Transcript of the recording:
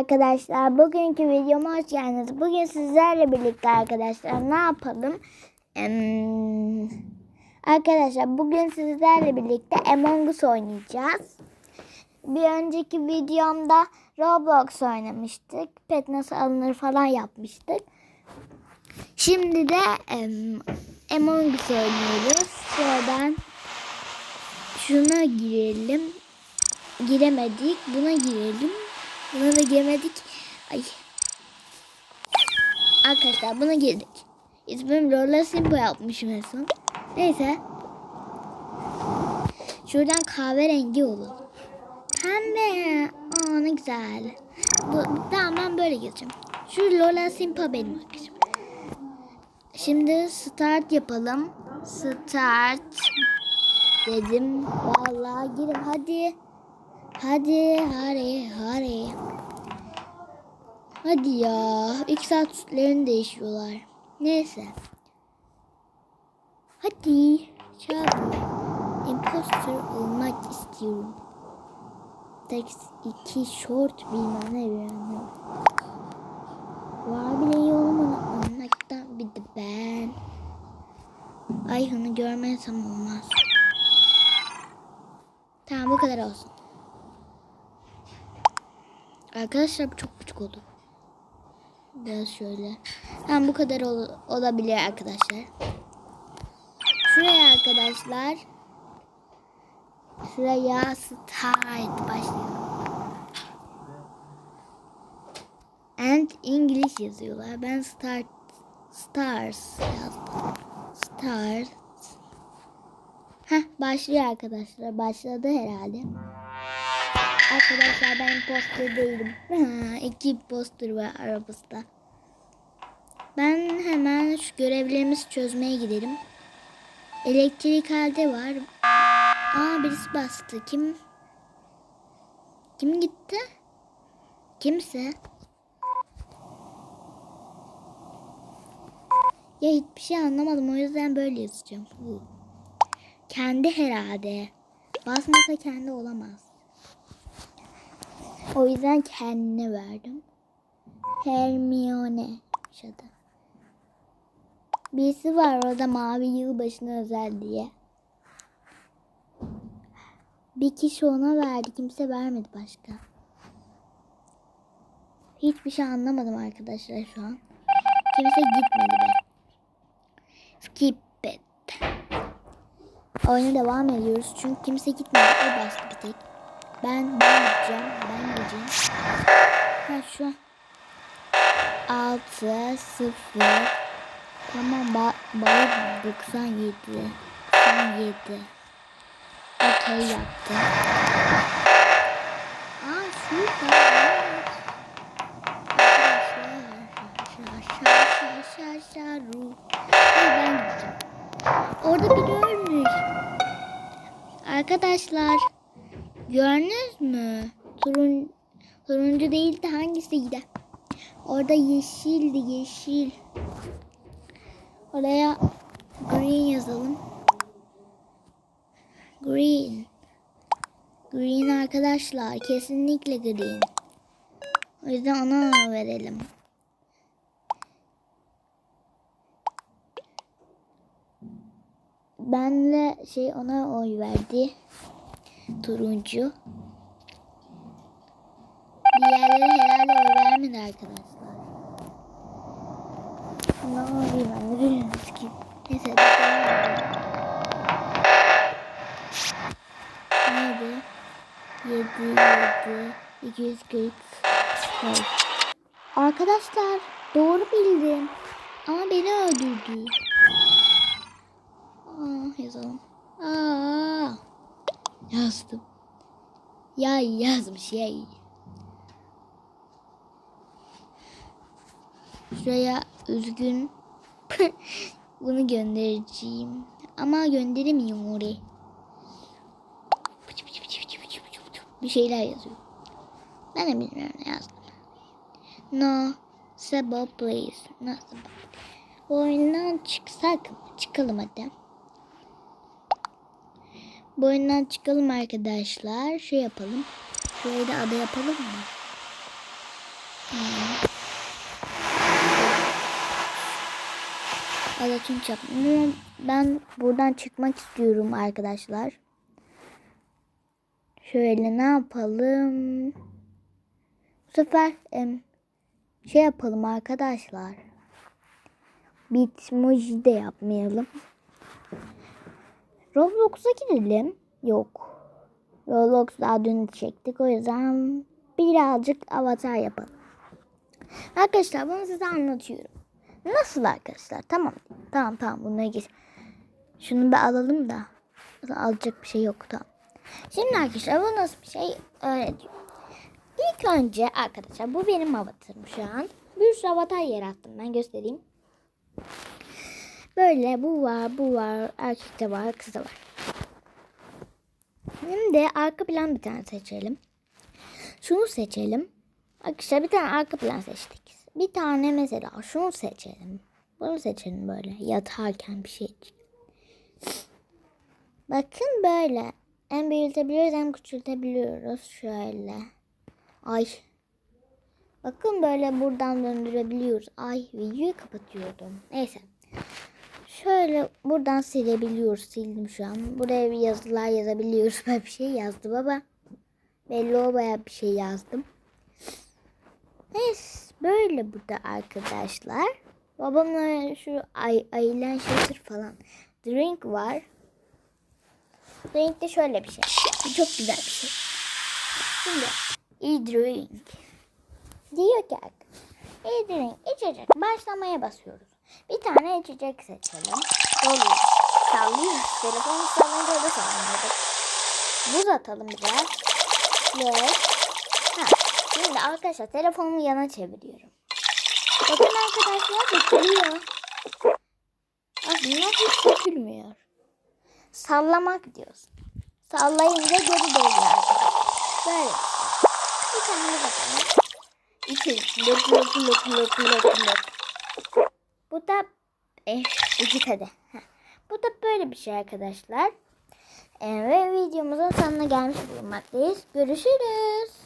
Arkadaşlar bugünkü videoma hoş geldiniz. Bugün sizlerle birlikte arkadaşlar ne yapalım? Em, arkadaşlar bugün sizlerle birlikte Among Us oynayacağız. Bir önceki videomda Roblox oynamıştık. Pet nasıl alınır falan yapmıştık. Şimdi de em, Among Us oynuyoruz. Şuradan şuna girelim. Giremedik. Buna girelim. Buna da girmedik. Ay. Arkadaşlar buna girdik. İsmim Lola Simpo yapmışım en son. Neyse. Şuradan kahverengi olur. Pembe. Aa ne güzel. Bu, tamam ben böyle gireceğim. Şu Lola Simpo benim arkadaşım. Şimdi start yapalım. Start dedim. Vallahi girin hadi. Hadi hadi hadi. Hadi ya. İlk saat sütlerini değişiyorlar. Neyse. Hadi. Çabuk. Imposter olmak istiyorum. Tek iki short bilmem ne bilmem. Var bile olmadan olmaktan bir de ben. Ay onu görmezsem olmaz. Tamam bu kadar olsun. Arkadaşlar çok küçük oldu. Biraz şöyle. Tamam bu kadar ol- olabilir arkadaşlar. Şuraya arkadaşlar. Şuraya start başlayalım. And English yazıyorlar. Ben start stars yazdım. Stars. Heh başlıyor arkadaşlar. Başladı herhalde. Arkadaşlar ben imposter değilim. Ha, iki imposter var aramızda. Ben hemen şu görevlerimizi çözmeye gidelim. Elektrik halde var. Aa birisi bastı. Kim? Kim gitti? Kimse. Ya hiçbir şey anlamadım. O yüzden böyle yazacağım. Kendi herhalde. Basmasa kendi olamaz. O yüzden kendine verdim. Hermione adı. Birisi var orada mavi yılbaşına özel diye. Bir kişi ona verdi. Kimse vermedi başka. Hiçbir şey anlamadım arkadaşlar şu an. Kimse gitmedi be. Skip it. Oyuna devam ediyoruz. Çünkü kimse gitmedi. O bastı bir tek. Ben ben gideceğim. Ben gideceğim. Ha şu an. 6 0 Tamam ba bayır 97 97 Okey yaptı. Aa şurada. Hayır ben gideceğim. Orada biri ölmüş. Arkadaşlar Gördünüz mü? Turun, turuncu değildi hangisiydi? Orada yeşildi yeşil. Oraya green yazalım. Green. Green arkadaşlar. Kesinlikle green. O yüzden ona verelim. Benle şey ona oy verdi turuncu. Diğerleri herhalde oy vermedi arkadaşlar. Ne yapayım ben de ki. Neyse. Neydi? 7, 7, 240. Evet. Arkadaşlar doğru bildim. Ama beni öldürdü. Aa, yazalım. Aa. Yazdım. Ya yazmış yay. Şuraya üzgün bunu göndereceğim. Ama gönderemiyorum oraya. Bir şeyler yazıyor. Ben de bilmiyorum ne yazdım. No, Sebo please. No, Sebo. Oyundan çıksak mı? Çıkalım hadi. Bu oyundan çıkalım arkadaşlar. Şey yapalım. Şurayı da ada yapalım mı? Hmm. Ada tunç yapmıyor. Ben buradan çıkmak istiyorum arkadaşlar. Şöyle ne yapalım? Bu sefer em, şey yapalım arkadaşlar. Bitmoji de yapmayalım. Roblox'a gidelim. Yok. Roblox daha dün çektik. O yüzden birazcık avatar yapalım. Arkadaşlar bunu size anlatıyorum. Nasıl arkadaşlar? Tamam. Tamam tamam bunları geç. Şunu bir alalım da. Alacak bir şey yok tamam. Şimdi arkadaşlar bu nasıl bir şey öğretiyor. İlk önce arkadaşlar bu benim avatarım şu an. Bir sürü avatar yarattım ben göstereyim. Böyle bu var bu var erkek de var kız da var. Şimdi arka plan bir tane seçelim. Şunu seçelim. Arkadaşlar bir tane arka plan seçtik. Bir tane mesela şunu seçelim. Bunu seçelim böyle yatarken bir şey için. Bakın böyle. Hem büyütebiliyoruz hem küçültebiliyoruz. Şöyle. Ay. Bakın böyle buradan döndürebiliyoruz. Ay videoyu kapatıyordum. Neyse. Şöyle buradan silebiliyoruz. Sildim şu an. Buraya bir yazılar yazabiliyoruz. Ben bir şey yazdım ama. Belli o bayağı bir şey yazdım. Neyse. Böyle burada arkadaşlar. Babamla şu ay, ayılan şatır falan. Drink var. Drink de şöyle bir şey. Çok güzel bir şey. Şimdi e-drink. Diyor ki e-drink içecek. Başlamaya basıyoruz. Bir tane içecek seçelim. Doluyor. Sallıyoruz. Telefonu sallayınca da sallanıyorduk. Buz atalım biraz. Yes. Ha. Şimdi arkadaşlar telefonumu yana çeviriyorum. Bakın arkadaşlar dökülüyor. Aslında hiç dökülmüyor. Sallamak diyoruz. Sallayınca geri doluyor arkadaşlar. Böyle. Bir tane bakalım. İki. Lok lok lok lok lok lok. Bu da eh, iki tadı. Heh. Bu da böyle bir şey arkadaşlar. Ee, ve videomuzun sonuna gelmiş bulunmaktayız. Görüşürüz.